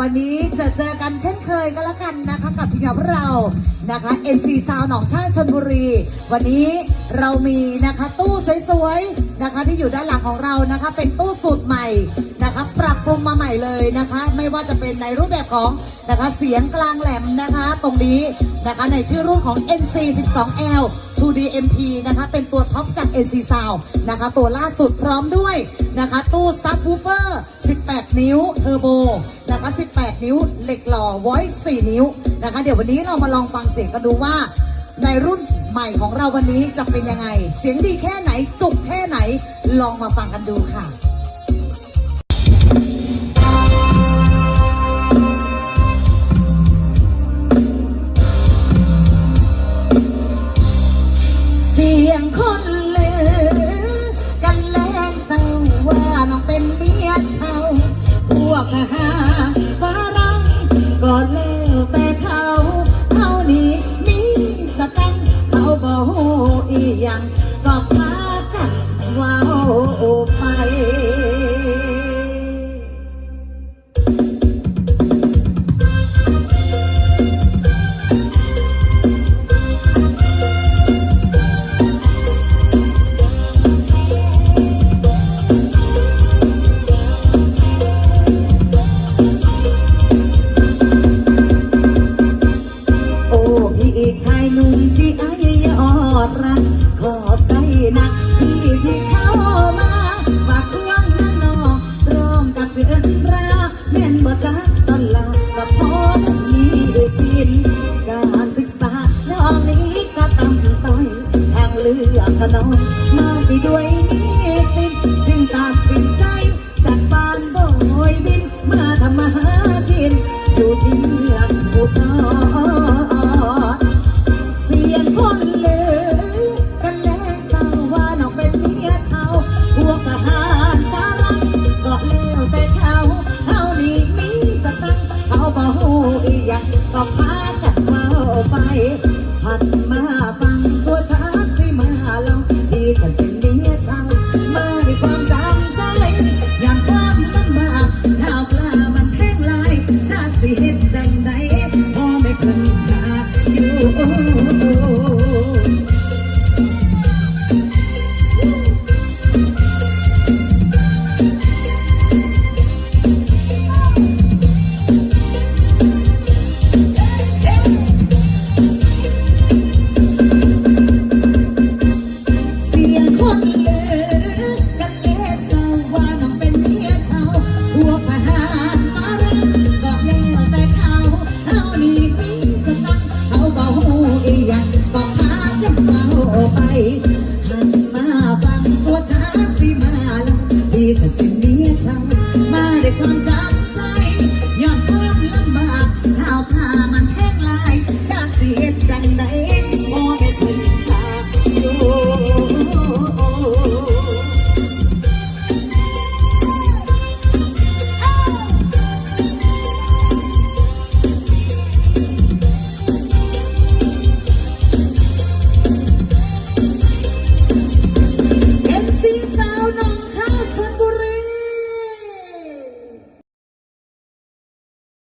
วันนี้จะเจอกันเช่นเคยก็แล้วกันนะคะกับทีมงานพวกเรานะคะ NC ซาวหนองชาติชนบุรี วันนี้เรามีนะคะตู้สวยๆนะคะที่อยู่ด้านหลังของเรานะคะ เป็นตู้สูตรใหม่นะคะ ปรับปรุงมาใหม่เลยนะคะ ไม่ว่าจะเป็นในรูปแบบของนะคะเสียงกลางแหลมนะคะ ตรงนี้นะคะในชื่อรุ่นของ NC 12L 2DMP นะคะเป็นตัวท็อปจาก NC Sound นะคะ ตัวล่าสุดพร้อมด้วยนะคะ ตู้ซับ w ูเ e อร์ 18 นิ้วเทอร์โบนะคะ 18 นิ้วเหล็กหล่อไว้4นิ้วนะคะ เดี๋ยววันนี้เรามาลองฟังเสียงกันดูว่า ในรุ่นใหม่ของเราวันนี้จะเป็นยังไง เสียงดีแค่ไหน จุกแค่ไหน ลองมาฟังกันดูค่ะเสียงคนลือ กันแลงเศร้าว่าน้องเป็นเมียเช่าพวกหาฝรั่งก็แล อี อดรักขอบใจนะพี่ที่เข้ามาฝากครื่องนั่นนอร้องกับเพื่อนรักแม่นบ่จักตลาดกับพ่อมีกิน การศึกษาน้องนี้ก็ตั้งต้อยทางเลือกก็น้อยมาไปด้วยนี้สิจึงตัดสินใจจากบ้านโบยบินมาทำมาหา ก็พาจับเข้าไปหันมาฟังตัวชัติที่มาเล่าดีกันสิ่งนี้เจ้ามามีความจำใจอย่างความลำบากข้าวปลามันแห้งลายชาติสิเฮ็ดจังใดพอไม่ขึ้นหาอยู่